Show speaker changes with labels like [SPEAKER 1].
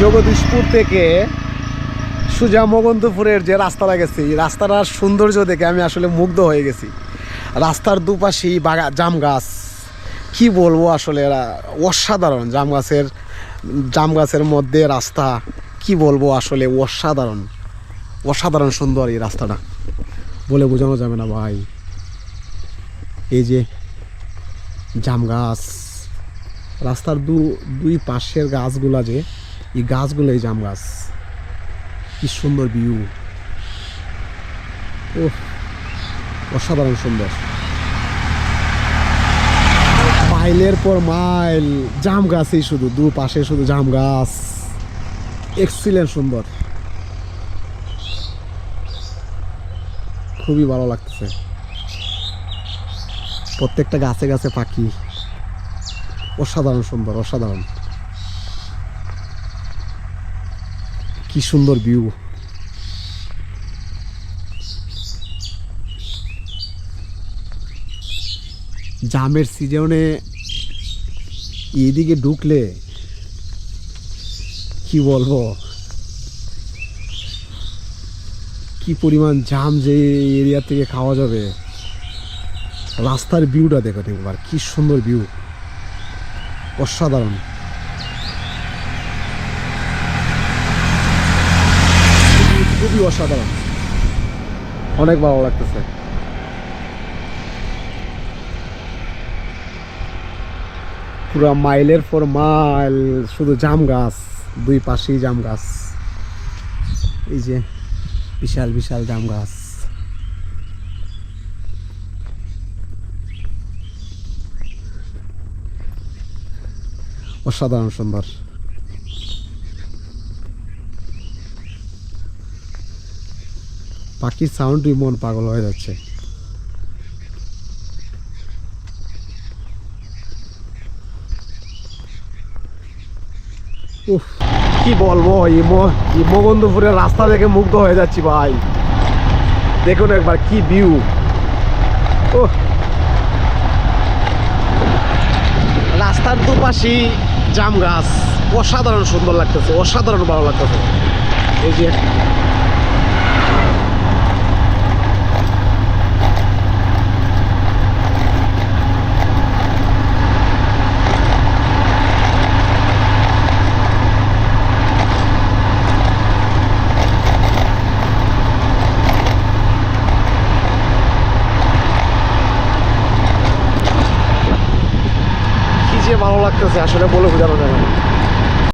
[SPEAKER 1] জগদীশপুর থেকে সুজা মগন্তপুরের যে রাস্তাটা গেছি রাস্তাটার সৌন্দর্য দেখে আমি আসলে মুগ্ধ হয়ে গেছি। রাস্তার দুপাশেই বাগা জাম গাছ। কী বলব আসলে এরা অসাধারণ জাম গাছের জাম গাছের মধ্যে রাস্তা। কি বলব আসলে অসাধারণ। অসাধারণ সুন্দর এই রাস্তাটা। বলে বোঝানো যাবে না ভাই। এই যে জাম গাছ। রাস্তার দু, দুই পাশের গাছগুলা যে এই গাছগুলো, এই জাম গাছ। কি সুন্দর ভিউ ও অসাধারণ সুন্দর। মাইলের পর মাইল, জাম গাছই শুধু দু পাশে শুধু জাম গাছ। এক্সিলেন্ট সুন্দর। খুবই ভালো লাগতেছে। প্রত্যেকটা গাছে গাছে পাখি। অসাধারণ সুন্দর, অসাধারণ। কি সুন্দর ভিউ জামের সিজনে এদিকে ঢুকলে কি বলব? কি পরিমাণ জাম যে এরিয়া থেকে খাওয়া যাবে। রাস্তার ভিউটা দেখো একবার, কি সুন্দর ভিউ অসাধারণ। খুবই- অসাধারণ। অনেক ভালো লাগতেছে। পুরো মাইলের পর মাইল, শুধু জাম গাছ, দুই পাশেই জাম গাছ। এই যে বিশাল বিশাল জাম গাছ। অসাধারণ সুন্দর। পাখির সাউন্ডই মন পাগল হয়ে যাচ্ছে। কি বলব এই ম- এই রাস্তা দেখে মুগ্ধ হয়ে যাচ্ছি ভাই। দেখুন একবার কি ভিউ ও রাস্তার দুপাশেই জাম গাছ। অসাধারণ সুন্দর লাগতেছে, অসাধারণ ভালো লাগতেছে। এই যে কি যে ভালো লাগতেছে আসলে বলে বোঝানো যাবে না।